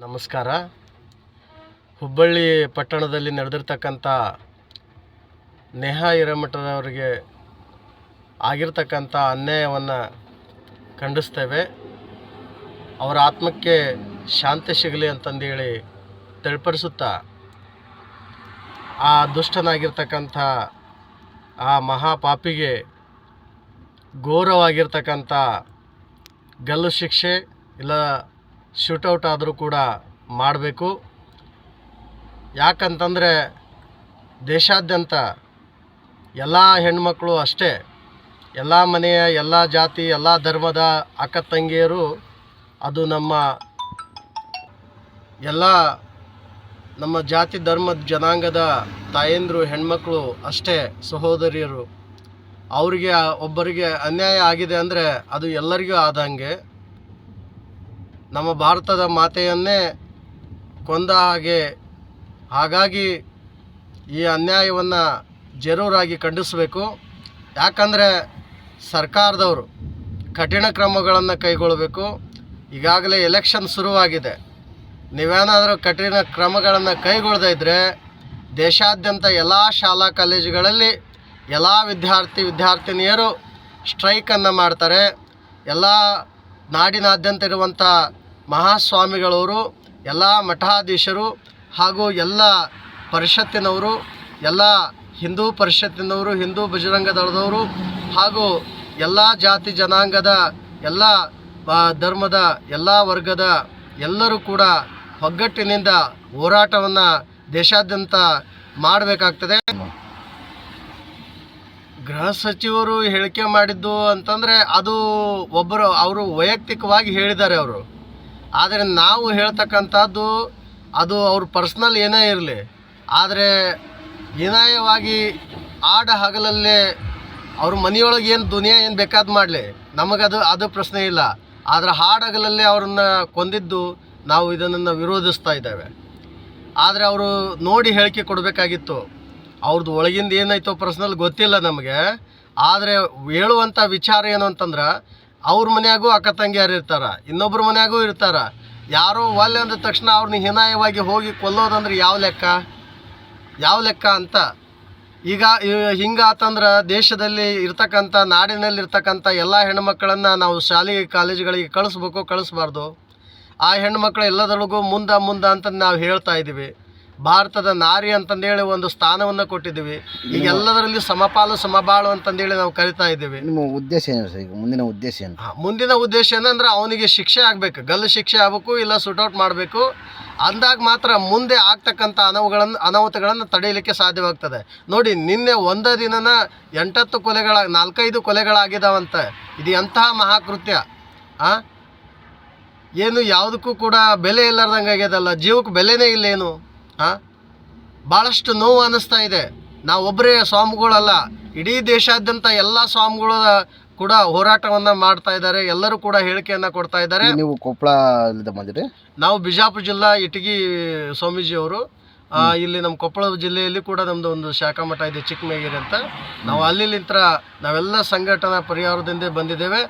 ನಮಸ್ಕಾರ. ಹುಬ್ಬಳ್ಳಿ ಪಟ್ಟಣದಲ್ಲಿ ನಡೆದಿರ್ತಕ್ಕಂಥ ನೇಹಾ ಹಿರೇಮಠದವರಿಗೆ ಆಗಿರ್ತಕ್ಕಂಥ ಅನ್ಯಾಯವನ್ನು ಖಂಡಿಸ್ತೇವೆ. ಅವರ ಆತ್ಮಕ್ಕೆ ಶಾಂತಿ ಸಿಗಲಿ ಅಂತಂದೇಳಿ ತಿಳಿಪಡಿಸುತ್ತಾ ಆ ದುಷ್ಟನಾಗಿರ್ತಕ್ಕಂಥ ಆ ಮಹಾಪಾಪಿಗೆ ಘೋರವಾಗಿರ್ತಕ್ಕಂಥ ಗಲ್ಲು ಶಿಕ್ಷೆ ಇಲ್ಲ ಶೂಟೌಟ್ ಆದರೂ ಕೂಡ ಮಾಡಬೇಕು. ಯಾಕಂತಂದರೆ ದೇಶಾದ್ಯಂತ ಎಲ್ಲ ಹೆಣ್ಮಕ್ಳು ಅಷ್ಟೇ, ಎಲ್ಲ ಮನೆಯ, ಎಲ್ಲ ಜಾತಿ, ಎಲ್ಲ ಧರ್ಮದ ಅಕ್ಕ ತಂಗಿಯರು ಅದು ನಮ್ಮ ಎಲ್ಲ ನಮ್ಮ ಜಾತಿ, ಧರ್ಮದ ಜನಾಂಗದ ತಾಯಂದರು ಹೆಣ್ಮಕ್ಕಳು ಅಷ್ಟೇ ಸಹೋದರಿಯರು. ಅವರಿಗೆ, ಒಬ್ಬರಿಗೆ ಅನ್ಯಾಯ ಆಗಿದೆ ಅಂದರೆ ಅದು ಎಲ್ಲರಿಗೂ ಆದಂಗೆ. ನಮ್ಮ ಭಾರತದ ಮಾತೆಯನ್ನೇ ಕೊಂದ ಹಾಗೆ, ಹಾಗಾಗಿ ಈ ಅನ್ಯಾಯವನ್ನು ಜರೂರಾಗಿ ಖಂಡಿಸಬೇಕು. ಯಾಕಂದರೆ ಸರ್ಕಾರದವರು ಕಠಿಣ ಕ್ರಮಗಳನ್ನು ಕೈಗೊಳ್ಳಬೇಕು ಈಗಾಗಲೇ ಎಲೆಕ್ಷನ್ ಶುರುವಾಗಿದೆ. ನೀವೇನಾದರೂ ಕಠಿಣ ಕ್ರಮಗಳನ್ನು ಕೈಗೊಳ್ಳದೇ ಇದ್ದರೆ ದೇಶಾದ್ಯಂತ ಎಲ್ಲ ಶಾಲಾ ಕಾಲೇಜುಗಳಲ್ಲಿ ಎಲ್ಲ ವಿದ್ಯಾರ್ಥಿ ವಿದ್ಯಾರ್ಥಿನಿಯರು ಸ್ಟ್ರೈಕನ್ನು ಮಾಡ್ತಾರೆ. ಎಲ್ಲ ನಾಡಿನಾದ್ಯಂತ ಇರುವಂಥ ಮಹಾಸ್ವಾಮಿಗಳವರು, ಎಲ್ಲ ಮಠಾಧೀಶರು ಹಾಗೂ ಎಲ್ಲ ಪರಿಷತ್ತಿನವರು, ಎಲ್ಲ ಹಿಂದೂ ಪರಿಷತ್ತಿನವರು, ಹಿಂದೂ ಬಜರಂಗ ದಳದವರು ಹಾಗೂ ಎಲ್ಲ ಜಾತಿ ಜನಾಂಗದ ಎಲ್ಲ ಧರ್ಮದ ಎಲ್ಲ ವರ್ಗದ ಎಲ್ಲರೂ ಕೂಡ ಒಗ್ಗಟ್ಟಿನಿಂದ ಹೋರಾಟವನ್ನು ದೇಶಾದ್ಯಂತ ಮಾಡಬೇಕಾಗ್ತದೆ. ಗೃಹ ಸಚಿವರು ಹೇಳಿಕೆ ಮಾಡಿದ್ದು ಅಂತಂದರೆ ಅದು ಒಬ್ಬರು ಅವರು ವೈಯಕ್ತಿಕವಾಗಿ ಹೇಳಿದ್ದಾರೆ ಅವರು. ಆದರೆ ನಾವು ಹೇಳ್ತಕ್ಕಂಥದ್ದು ಅದು ಅವ್ರ ಪರ್ಸ್ನಲ್ ಏನೇ ಇರಲಿ, ಆದರೆ ಹೀನಾಯವಾಗಿ ಆಡ ಹಗಲಲ್ಲೇ ಅವ್ರ ಮನೆಯೊಳಗೆ ಏನು ದುನಿಯಾ ಏನು ಬೇಕಾದ್ ಮಾಡಲಿ. ನಮಗದು ಅದು ಪ್ರಶ್ನೆ ಇಲ್ಲ. ಆದರೆ ಹಾಡಗಲಲ್ಲೇ ಅವ್ರನ್ನ ಕೊಂದಿದ್ದು ನಾವು ಇದನ್ನು ವಿರೋಧಿಸ್ತಾ ಇದ್ದೇವೆ. ಆದರೆ ಅವರು ನೋಡಿ ಹೇಳಿಕೆ ಕೊಡಬೇಕಾಗಿತ್ತು. ಅವ್ರದ್ದು ಒಳಗಿಂದ ಏನಾಯ್ತೋ ಪರ್ಸ್ನಲ್ ಗೊತ್ತಿಲ್ಲ ನಮಗೆ. ಆದರೆ ಹೇಳುವಂಥ ವಿಚಾರ ಏನು ಅಂತಂದ್ರೆ, ಅವ್ರ ಮನೆಯಾಗೂ ಅಕ್ಕ ತಂಗಿಯರು ಇರ್ತಾರೆ ಇನ್ನೊಬ್ಬರ ಮನೆಯಾಗೂ ಇರ್ತಾರೆ. ಯಾರೋ ಒಲ್ಲೆ ಅಂದ ತಕ್ಷಣ ಅವ್ರನ್ನ ಹೀನಾಯವಾಗಿ ಹೋಗಿ ಕೊಲ್ಲೋದಂದ್ರೆ ಯಾವ ಲೆಕ್ಕ? ಯಾವ ಲೆಕ್ಕ ಅಂತ? ಈಗ ಹಿಂಗಾತಂದ್ರೆ ದೇಶದಲ್ಲಿ ಇರ್ತಕ್ಕಂಥ ನಾಡಿನಲ್ಲಿ ಇರ್ತಕ್ಕಂಥ ಎಲ್ಲ ಹೆಣ್ಮಕ್ಳನ್ನು ನಾವು ಶಾಲೆಗೆ, ಕಾಲೇಜುಗಳಿಗೆ ಕಳಿಸ್ಬೇಕು, ಕಳಿಸ್ಬಾರ್ದು? ಆ ಹೆಣ್ಮಕ್ಳು ಎಲ್ಲದರೊಳಗೂ ಮುಂದೆ ಮುಂದೆ ಅಂತ ನಾವು ಹೇಳ್ತಾ ಇದ್ದೀವಿ ಭಾರತದ ನಾರಿ ಅಂತಂದೇಳಿ ಒಂದು ಸ್ಥಾನವನ್ನು ಕೊಟ್ಟಿದ್ದೀವಿ. ಈಗ ಎಲ್ಲದರಲ್ಲಿ ಸಮಪಾಲು ಸಮಬಾಳು ಅಂತಂದೇಳಿ ನಾವು ಕರಿತಾ ಇದ್ದೀವಿ. ನಿಮ್ಮ ಉದ್ದೇಶ ಏನು ಸರ್? ಈಗ ಮುಂದಿನ ಉದ್ದೇಶ ಏನು? ಮುಂದಿನ ಉದ್ದೇಶ ಏನಂದ್ರೆ ಅವನಿಗೆ ಶಿಕ್ಷೆ ಆಗಬೇಕು. ಗಲ್ಲು ಶಿಕ್ಷೆ ಆಗಬೇಕು ಇಲ್ಲ ಸುಟೌಟ್ ಮಾಡಬೇಕು. ಅಂದಾಗ ಮಾತ್ರ ಮುಂದೆ ಆಗ್ತಕ್ಕಂಥ ಅನವುಗಳನ್ನು ಅನಾಹುತಗಳನ್ನು ತಡೆಯಲಿಕ್ಕೆ ಸಾಧ್ಯವಾಗ್ತದೆ. ನೋಡಿ ನಿನ್ನೆ ಒಂದ ದಿನನ ಎಂಟತ್ತು ಕೊಲೆಗಳ ನಾಲ್ಕೈದು ಕೊಲೆಗಳಾಗಿದಾವಂತ. ಇದು ಎಂತಹ ಮಹಾಕೃತ್ಯ? ಆ? ಏನು ಯಾವುದಕ್ಕೂ ಕೂಡ ಬೆಲೆ ಇಲ್ಲಾರ್ದಂಗೆ ಆಗ್ಯದಲ್ಲ ಜೀವಕ್ಕೆ ಬೆಲೆನೇ ಇಲ್ಲೇನು? ಭಾಳಷ್ಟು ನೋವು ಅನ್ನಿಸ್ತಾ ಇದೆ. ನಾವು ಒಬ್ಬರೇ ಸ್ವಾಮಿಗಳಲ್ಲ ಇಡೀ ದೇಶಾದ್ಯಂತ ಎಲ್ಲ ಸ್ವಾಮಿಗಳು ಕೂಡ ಹೋರಾಟವನ್ನು ಮಾಡ್ತಾ ಇದ್ದಾರೆ ಎಲ್ಲರೂ ಕೂಡ ಹೇಳಿಕೆಯನ್ನು ಕೊಡ್ತಾ ಇದ್ದಾರೆ. ನೀವು ಕೊಪ್ಪಳ ಬಂದಿರಿ? ನಾವು ಬಿಜಾಪುರ ಜಿಲ್ಲಾ ಇಟಗಿ ಸ್ವಾಮೀಜಿಯವರು ಅವರು ಇಲ್ಲಿ ನಮ್ಮ ಕೊಪ್ಪಳ ಜಿಲ್ಲೆಯಲ್ಲಿ ಕೂಡ ನಮ್ಮದು ಒಂದು ಶಾಖಾ ಮಠ ಇದೆ ಚಿಕ್ಕಮೇಗಿರಿ ಅಂತ. ನಾವು ಅಲ್ಲಿಲಿಂತ್ರ ನಾವೆಲ್ಲ ಸಂಘಟನಾ ಪರಿಹಾರದಿಂದ ಬಂದಿದ್ದೇವೆ.